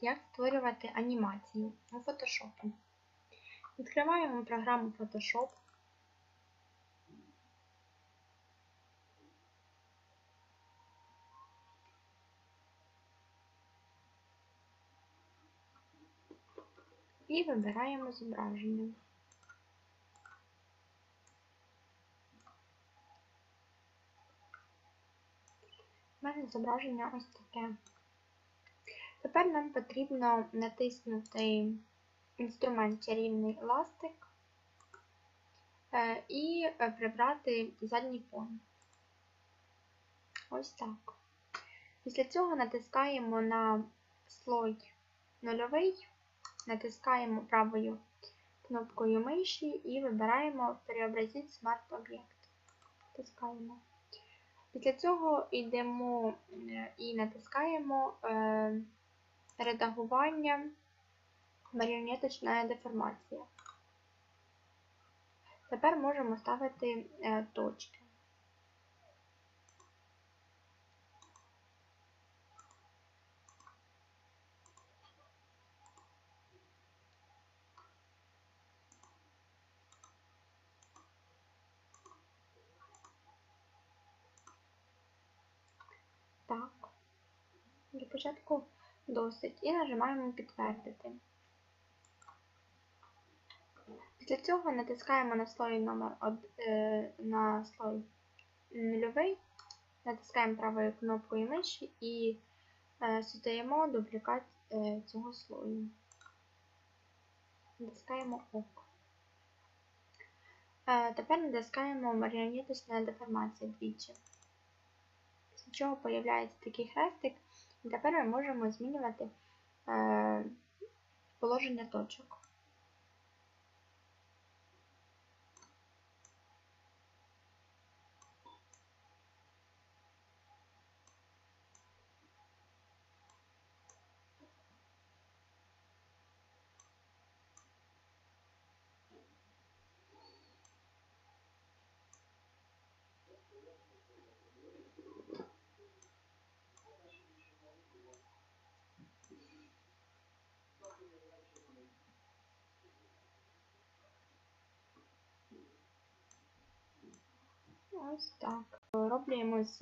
Як створювати анімацію у Photoshop. Відкриваємо програму Photoshop. І вибираємо зображення. У мене зображення ось таке. Тепер нам потрібно натиснути інструмент чарівний ластик е, і е, прибрати задній фон. Ось так. Після цього натискаємо на слой нульовий, натискаємо правою кнопкою миші і вибираємо Переобразити смарт-об'єкт. Натискаємо. Після цього йдемо е, і натискаємо редагування маріонеточна деформація. Тепер можемо ставити е, точки. Так, для початку досить. І нажимаємо підтвердити. Після цього натискаємо на слой номер е, на слой нульовий, натискаємо правою кнопкою миші і е, создаємо дублікат е, цього слою. Натискаємо ОК. Тепер натискаємо маріонеточна деформація двічі. Після чого з'являється такий хрестик, тепер ми можемо змінювати положення точок. Ось так. Роблюємо з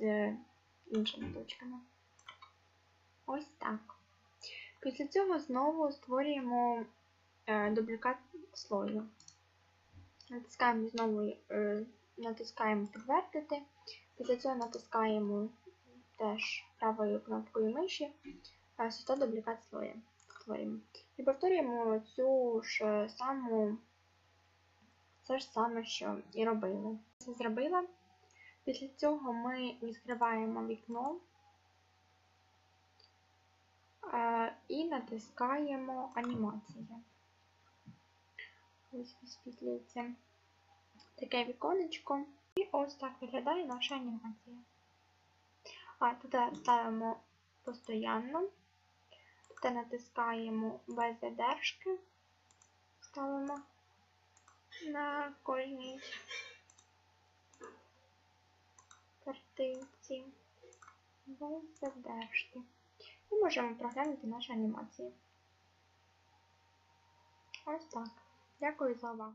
іншими точками. Ось так. Після цього знову створюємо е, дублікат слою. Натискаємо знову е, натискаємо підтвердити. Після цього натискаємо теж правою кнопкою миші е, сюди дублікат слоя. Створюємо. І повторюємо цю ж саму, це ж саме, що і робили. Це зробила. Після цього ми відкриваємо вікно і натискаємо анімація. Ось висвітлюється таке віконечко. І ось так виглядає наша анімація. А тут ставимо постоянно, тут натискаємо без задержки, ставимо на кожній картинці в задержки. І можемо проглянути наші анімації. Ось так. Дякую за увагу.